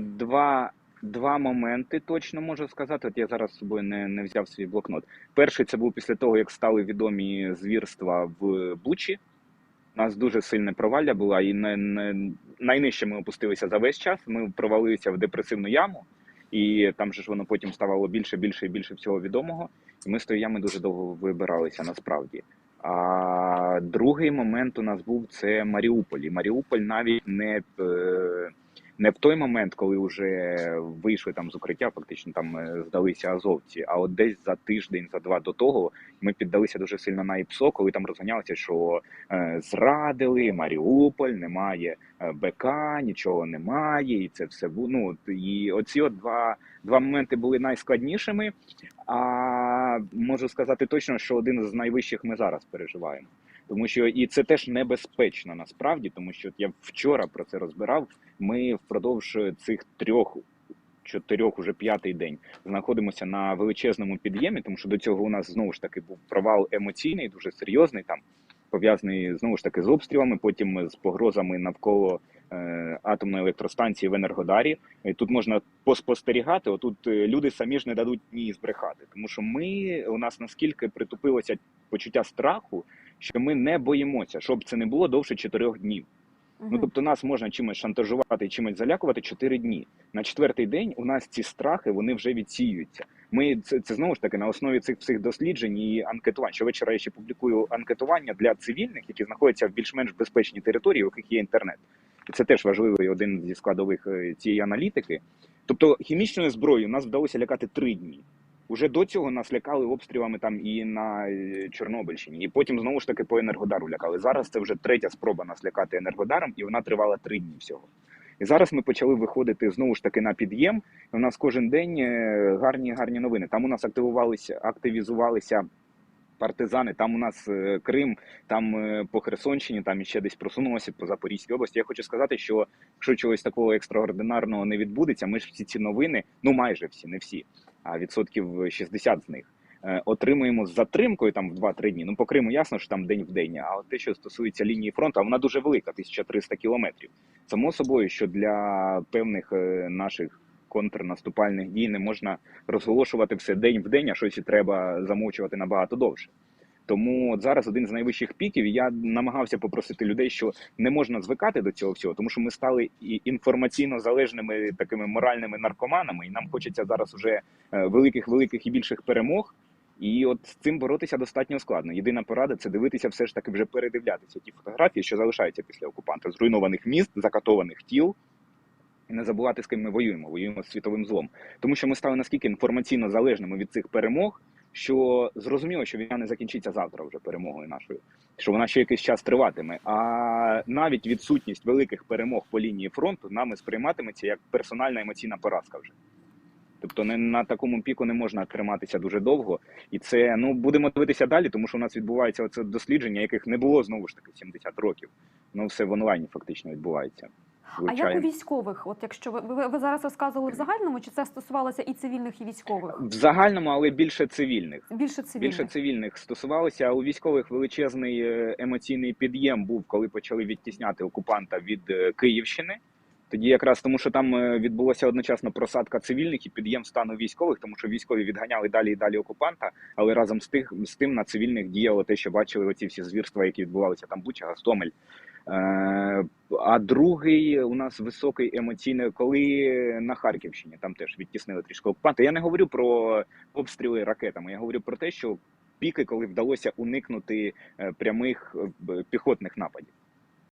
Два, два моменти точно можу сказати. От я зараз з собою не, не взяв свій блокнот. Перший це був після того, як стали відомі звірства в Бучі. У нас дуже сильне провалля була, і не, не, найнижче ми опустилися за весь час. Ми провалилися в депресивну яму, і там же ж воно потім ставало більше, більше і більше всього відомого. І ми з тої ями дуже довго вибиралися насправді. А другий момент у нас був це Маріуполь. І Маріуполь навіть не, е, не в той момент, коли вже вийшли там з укриття, фактично там е, здалися азовці. А от десь за тиждень, за два до того ми піддалися дуже сильно на ІПСО, коли там розганялося, що е, зрадили Маріуполь, немає е, БК, нічого немає, і це все ну, і оці от два, два моменти були найскладнішими. А можу сказати точно, що один з найвищих ми зараз переживаємо. Тому що і це теж небезпечно насправді, тому що я вчора про це розбирав. Ми впродовж цих трьох, чотирьох, уже п'ятий день знаходимося на величезному під'ємі, тому що до цього у нас знову ж таки був провал емоційний, дуже серйозний, там пов'язаний знову ж таки з обстрілами, потім з погрозами навколо е, атомної електростанції в Енергодарі. Тут можна поспостерігати. Отут е, люди самі ж не дадуть ні збрехати, тому що ми у нас наскільки притупилося почуття страху, що ми не боїмося, щоб це не було довше чотирьох днів. Ну тобто нас можна чимось шантажувати, чимось залякувати чотири дні. На четвертий день у нас ці страхи вони вже відсіюються. Ми це, це знову ж таки на основі цих всіх досліджень і анкетувань. Щовечора я ще публікую анкетування для цивільних, які знаходяться в більш-менш безпечній території, у яких є інтернет. І це теж важливий один зі складових е, цієї аналітики. Тобто хімічною зброєю нас вдалося лякати три дні. Уже до цього нас лякали обстрілами там і на е, Чорнобильщині, і потім знову ж таки по енергодару лякали. Зараз це вже третя спроба нас лякати енергодаром, і вона тривала три дні всього. І зараз ми почали виходити знову ж таки на під'єм. У нас кожен день е, гарні гарні новини. Там у нас активувалися, активізувалися партизани. Там у нас е, Крим, там по Херсонщині, там іще десь просунулося по Запорізькій області. Я хочу сказати, що якщо чогось такого екстраординарного не відбудеться, ми ж всі ці новини, ну майже всі, не всі, а відсотків 60 з них. е, Отримуємо з затримкою там в 2-3 дні. Ну по Криму ясно, що там день в день. А от те, що стосується лінії фронту, вона дуже велика, 1300 кілометрів. Само собою, що для певних е, наших контрнаступальних дій не можна розголошувати все день в день, а щось треба замовчувати набагато довше. Тому от зараз один з найвищих піків. Я намагався попросити людей, що не можна звикати до цього всього, тому що ми стали і інформаційно залежними такими моральними наркоманами, і нам хочеться зараз уже великих, великих і більших перемог. І от з цим боротися достатньо складно. Єдина порада це дивитися, все ж таки вже передивлятися ті фотографії, що залишаються після окупанта, зруйнованих міст, закатованих тіл. І не забувати, з ким ми воюємо, воюємо з світовим злом. Тому що ми стали наскільки інформаційно залежними від цих перемог, що зрозуміло, що війна не закінчиться завтра вже перемогою нашою, що вона ще якийсь час триватиме. А навіть відсутність великих перемог по лінії фронту нами сприйматиметься як персональна емоційна поразка вже. Тобто не на такому піку не можна триматися дуже довго, і це ну будемо дивитися далі, тому що у нас відбувається оце дослідження, яких не було знову ж таки 70 років. Ну все в онлайні фактично відбувається. А як у військових? От якщо ви, ви, ви зараз розказували в загальному, чи це стосувалося і цивільних, і військових? в загальному, але більше цивільних. Більше цивільних. Більше цивільних стосувалося. А у військових величезний е, емоційний під'єм був, коли почали відтісняти окупанта від е, Київщини. Тоді якраз тому, що там е, відбулося одночасно просадка цивільних і під'єм стану військових, тому що військові відганяли далі і далі окупанта, але разом з тих з тим на цивільних діяло те, що бачили оці всі звірства, які відбувалися там Буча, Гастомель. Е, а другий у нас високий емоційний, коли на Харківщині там теж відтіснили трішки окупанти. Я не говорю про обстріли ракетами, я говорю про те, що піки, коли вдалося уникнути е, прямих е, піхотних нападів.